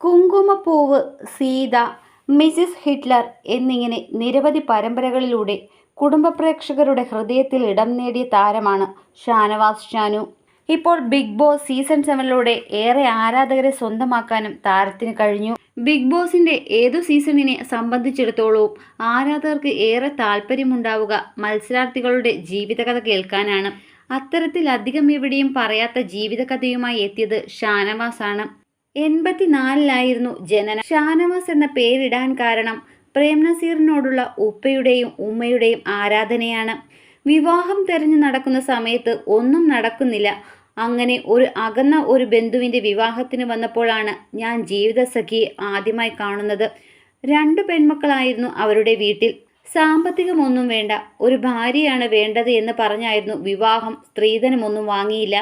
കുങ്കുമപ്പൂവ് Sita Mrs Hitler എന്നിങ്ങനെ നിരവധി പരമ്പരകളിലൂടെ കുടുംബ പ്രേക്ഷകരുടെ ഹൃദയത്തിൽ ഇടം നേടിയ താരമാണ് ഷാനവാസ് ഷാനു. ഇപ്പോൾ ബിഗ് ബോസ് സീസൺ സെവനിലൂടെ ഏറെ ആരാധകരെ സ്വന്തമാക്കാനും താരത്തിന് കഴിഞ്ഞു. ബിഗ് ബോസിന്റെ ഏതു സീസണിനെ സംബന്ധിച്ചിടത്തോളവും ആരാധകർക്ക് ഏറെ താല്പര്യമുണ്ടാവുക മത്സരാർത്ഥികളുടെ ജീവിതകഥ കേൾക്കാനാണ്. അത്തരത്തിൽ അധികം എവിടെയും പറയാത്ത ജീവിതകഥയുമായി എത്തിയത് ഷാനവാസാണ്. എൺപത്തിനാലിലായിരുന്നു ജനന. ഷാനവാസ് എന്ന പേരിടാൻ കാരണം പ്രേം നസീറിനോടുള്ള ഉപ്പയുടെയും ഉമ്മയുടെയും ആരാധനയാണ്. വിവാഹം തെരഞ്ഞു നടക്കുന്ന സമയത്ത് ഒന്നും നടക്കുന്നില്ല. അങ്ങനെ ഒരു അകന്ന ഒരു ബന്ധുവിന്റെ വിവാഹത്തിന് വന്നപ്പോഴാണ് ഞാൻ ജീവിതസഖിയെ ആദ്യമായി കാണുന്നത്. രണ്ട് പെൺമക്കളായിരുന്നു അവരുടെ വീട്ടിൽ. സാമ്പത്തികമൊന്നും വേണ്ട. ഒരു ഭാര്യയാണ് വേണ്ടത് എന്ന് പറഞ്ഞായിരുന്നു വിവാഹം. സ്ത്രീധനമൊന്നും വാങ്ങിയില്ല.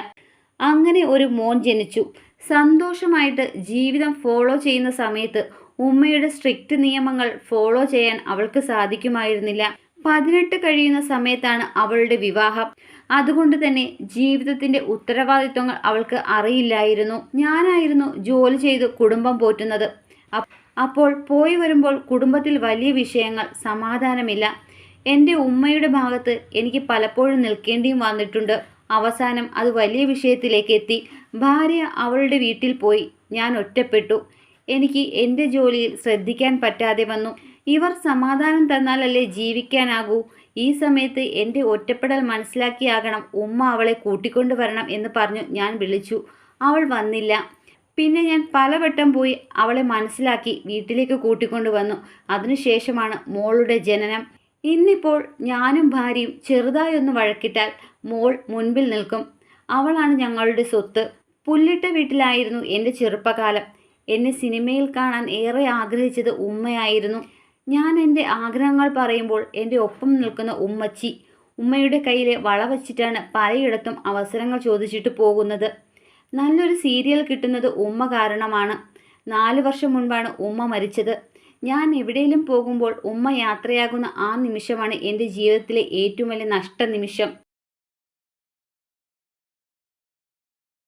അങ്ങനെ ഒരു മോൻ ജനിച്ചു. സന്തോഷമായിട്ട് ജീവിതം ഫോളോ ചെയ്യുന്ന സമയത്ത് ഉമ്മയുടെ സ്ട്രിക്റ്റ് നിയമങ്ങൾ ഫോളോ ചെയ്യാൻ അവൾക്ക് സാധിക്കുമായിരുന്നില്ല. പതിനെട്ട് കഴിയുന്ന സമയത്താണ് അവളുടെ വിവാഹം. അതുകൊണ്ട് തന്നെ ജീവിതത്തിന്റെ ഉത്തരവാദിത്വങ്ങൾ അവൾക്ക് അറിയില്ലായിരുന്നു. ഞാനായിരുന്നു ജോലി ചെയ്ത് കുടുംബം പോറ്റുന്നത്. അപ്പോൾ പോയി വരുമ്പോൾ കുടുംബത്തിൽ വലിയ വിഷയങ്ങൾ സമാധാനമില്ല. എന്റെ ഉമ്മയുടെ ഭാഗത്ത് എനിക്ക് പലപ്പോഴും നിൽക്കേണ്ടിയും വന്നിട്ടുണ്ട്. അവസാനം അത് വലിയ വിഷയത്തിലേക്ക് എത്തി ഭാര്യ അവളുടെ വീട്ടിൽ പോയി. ഞാൻ ഒറ്റപ്പെട്ടു. എനിക്ക് എന്റെ ജോലിയിൽ ശ്രദ്ധിക്കാൻ പറ്റാതെ വന്നു. ഇവർ സമാധാനം തന്നാലല്ലേ ജീവിക്കാനാകൂ. ഈ സമയത്ത് എന്റെ ഒറ്റപ്പെടൽ മനസ്സിലാക്കിയാകണം. ഉമ്മ അവളെ കൂട്ടിക്കൊണ്ടു വരണം എന്ന് പറഞ്ഞു ഞാൻ വിളിച്ചു. അവൾ വന്നില്ല. പിന്നെ ഞാൻ പലവട്ടം പോയി അവളെ മനസ്സിലാക്കി വീട്ടിലേക്ക് കൂട്ടിക്കൊണ്ടു വന്നു. അതിനുശേഷമാണ് മോളുടെ ജനനം. ഇന്നിപ്പോൾ ഞാനും ഭാര്യയും ചെറുതായി ഒന്ന് വഴക്കിട്ടാൽ മോൾ മുൻപിൽ നിൽക്കും. അവളാണ് ഞങ്ങളുടെ സ്വത്ത്. പുല്ലിട്ട വീട്ടിലായിരുന്നു എന്റെ ചെറുപ്പകാലം. എന്നെ സിനിമയിൽ കാണാൻ ഏറെ ആഗ്രഹിച്ചത് ഉമ്മയായിരുന്നു. ഞാൻ എന്റെ ആഗ്രഹങ്ങൾ പറയുമ്പോൾ എന്റെ ഒപ്പം നിൽക്കുന്ന ഉമ്മച്ചി ഉമ്മയുടെ കയ്യിലെ വള വച്ചിട്ടാണ് പലയിടത്തും അവസരങ്ങൾ ചോദിച്ചിട്ട് പോകുന്നത്. നല്ലൊരു സീരിയൽ കിട്ടുന്നത് ഉമ്മ കാരണമാണ്. നാല് വർഷം മുൻപാണ് ഉമ്മ മരിച്ചത്. ഞാൻ എവിടെയെങ്കിലും പോകുമ്പോൾ ഉമ്മ യാത്രയാകുന്ന ആ നിമിഷമാണ് എന്റെ ജീവിതത്തിലെ ഏറ്റവും വലിയ നഷ്ട നിമിഷം